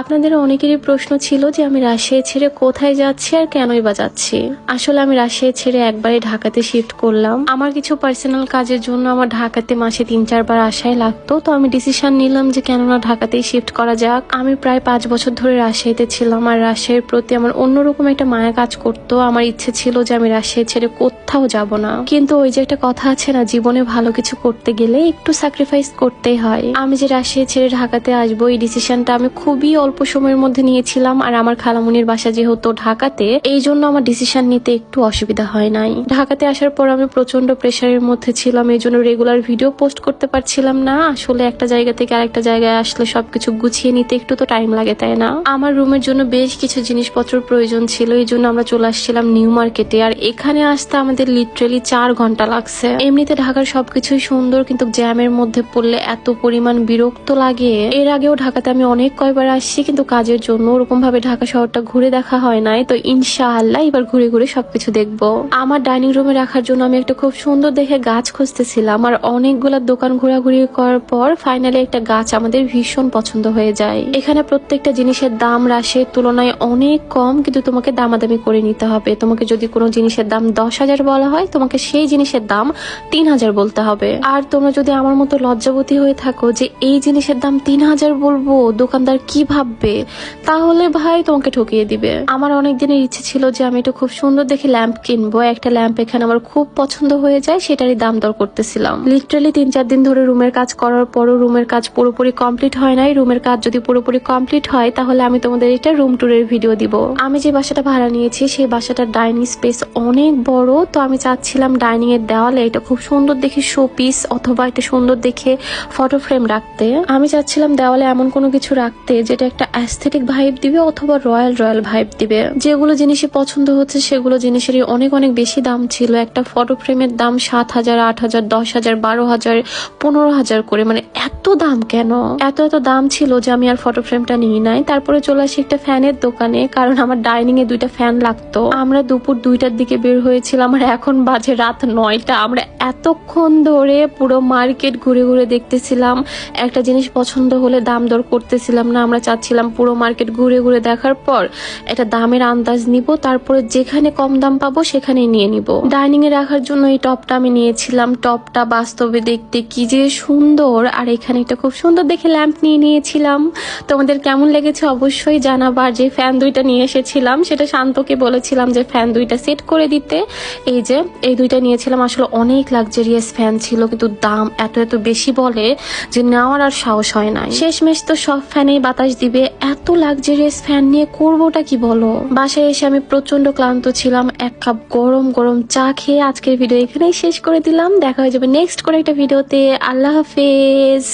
আপনাদের অনেকেরই প্রশ্ন ছিল যে আমি রাজশাহী ছেড়ে কোথায় যাচ্ছি আর কেনই বা যাচ্ছি। আসলে আমি রাজশাহী ছেড়ে একবারে ঢাকাতে শিফট করলাম। আমার কিছু পার্সোনাল কাজের জন্য আমার ঢাকাতে মাসে তিন চারবার আসাই লাগতো, তো আমি ডিসিশন নিলাম যে কেননা ঢাকাতেই শিফট করা যাক। আমি প্রায় পাঁচ বছর ধরে রাজশাহীতে ছিলাম আর রাজশাহীর প্রতি আমার অন্যরকম একটা মায়া কাজ করতো। আমার ইচ্ছে ছিল যে আমি রাজশাহী ছেড়ে কোথাও যাব না। কিন্তু ওই যে একটা কথা আছে না, জীবনে ভালো কিছু করতে গেলে একটু স্যাক্রিফাইস করতেই হয়। আমি যে রাজশাহী ছেড়ে ঢাকাতে আসব, এই ডিসিশনটা আমি খুবই অল্প সময়ের মধ্যে নিয়েছিলাম, আর আমার খালামুনির বাসা যেহেতু ঢাকাতে, এই জন্য আমার ডিসিশন নিতে একটু অসুবিধা হয় নাই। ঢাকাতে আসার পর আমি প্রচণ্ড প্রেশারের মধ্যে ছিলাম, এই জন্য রেগুলার ভিডিও পোস্ট করতে পারছিলাম না। আসলে একটা জায়গা থেকে আরেকটা জায়গায় আসলে সবকিছু গুছিয়ে নিতে একটু তো টাইম লাগে, তাই না? আমার রুমের জন্য বেশ কিছু জিনিসপত্র প্রয়োজন ছিল, এই জন্য আমরা চলে আসছিলাম নিউ মার্কেটে আর এখানে আসতে আমাদের লিটারেলি চার ঘণ্টা লাগছে। এমনিতে ঢাকার সবকিছুই সুন্দর, কিন্তু জ্যামের মধ্যে পড়লে এত পরিমাণ বিরক্ত লাগে। এর আগেও ঢাকাতে আমি অনেক কয়বার আসছি কিন্তু কাজের জন্য ওরকম ভাবে ঢাকা শহরটা ঘুরে দেখা হয় নাই। তো ইনশাআল্লাহ এবার ঘুরে ঘুরে সবকিছু দেখব। আমার ডাইনিং রুমে রাখার জন্য আমি একটা খুব সুন্দর দেখে গাছ খুঁজতেছিলাম, আর অনেকগুলা দোকান ঘোরাঘুরি করার পর ফাইনালি একটা গাছ আমাদের ভীষণ পছন্দ হয়ে যায়। এখানে প্রত্যেকটা জিনিসের দাম রাশের তুলনায় অনেক কম, কিন্তু তোমাকে দামাদামি করে নিতে হবে। তোমাকে যদি কোনো জিনিসের দাম দশ হাজার বলা হয়, তোমাকে সেই জিনিসের দাম তিন হাজার বলতে হবে। আর তোমরা যদি আমার মতো লজ্জাবতী হয়ে থাকো যে এই জিনিসের দাম তিন হাজার বলব, দোকানদার কি ভাববে, তাহলে ভাই তোমাকে ঠকিয়ে দিবে। আমার অনেক দিনের ইচ্ছে ছিল যে আমি একটু খুব সুন্দর দেখে ল্যাম্প কিনবো। একটা ল্যাম্প এখানে আমার খুব পছন্দ হয়ে যায়, সেটারই দাম দর করতেছিলাম। লিটারালি তিন চার দিন ধরে রুমের কাজ করার পরও রুমের কাজ পুরোপুরি কমপ্লিট হয় নাই। রুমের কাজ যদি পুরোপুরি কমপ্লিট হয়, তাহলে আমি তোমাদের এটা রুম ট্যুরের ভিডিও দিব। আমি যে বাসাটা ভাড়া নিয়েছি, সেই বাসাটার ডাইনিং স্পেস অনেক বড়, তো আমি চাচ্ছিলাম ডাইনিং এর দেওয়ালে এটা খুব সুন্দর দেখে শো পিস অথবা একটা সুন্দর দেখে ফটো ফ্রেম রাখতে। আমি চাচ্ছিলাম দেওয়ালে এমন কোনো কিছু রাখতে, যেটা একটা অ্যাস্থেটিক ভাইব দিবে অথবা রয়্যাল রয়্যাল ভাইব দিবে। যেগুলো জিনিসই পছন্দ হচ্ছে, সেগুলো জিনিসেরই অনেক অনেক বেশি দাম ছিল। একটা ফটো ফ্রেমের দাম সাত হাজার, আট হাজার, দশ হাজার, বারো হাজার, পনেরো হাজার করে। মানে এত দাম কেন? এত এত দাম ছিল যে আমি আর ফটো ফ্রেমটা নিই নাই। তারপরে চলে আসি একটা ফ্যানের দোকানে, কারণ আমার ডাইনিং এ দুইটা ফ্যান লাগতো। আমরা দুপুর দুইটার দিকে বের হয়েছিলাম আর এখন বাজে রাত নয়টা। আমরা এতক্ষণ ধরে পুরো মার্কেট ঘুরে ঘুরে দেখতেছিলাম। একটা জিনিস পছন্দ হলে দাম দর করতেছিলাম না। আমরা চাচ্ছিলাম পুরো মার্কেট ঘুরে ঘুরে দেখার পর, একটা দামের আন্দাজ নিব, তারপরে যেখানে কম দাম পাবো সেখানে নিয়ে নিব। ডাইনিং এ রাখার জন্য এই টপটা আমি নিয়েছিলাম। টপটা বাস্তবে দেখতে কি যে সুন্দর, আর এখানে একটা খুব সুন্দর দেখে ল্যাম্প নিয়ে নিয়েছিলাম। তোমাদের কেমন লেগেছে অবশ্যই জানাবার যে ফ্যান দুইটা নিয়ে এসেছিলাম, সেটা শান্তকে বলেছিলাম যে ফ্যান দুইটা সেট করে দিতে। এই যে, এই দুইটা নিয়েছিলাম, আসলে অনেক লাক্সারিয়াস ফ্যান ছিল, কিন্তু দাম এত এত বেশি বলে যে নেওয়ার আর সাহস হয় না শেষমেশ তো সব ফ্যানেই বাতাস দিবে, এত লাক্সারিয়াস ফ্যান নিয়ে করবোটা কি বলো? বাসায় এসে আমি প্রচণ্ড ক্লান্ত ছিলাম, এক কাপ গরম গরম চা খেয়ে আজকের ভিডিও এখানেই শেষ করে দিলাম। দেখা হয়ে যাবে নেক্সট করে একটা ভিডিওতে আল্লাহ হাফেজ।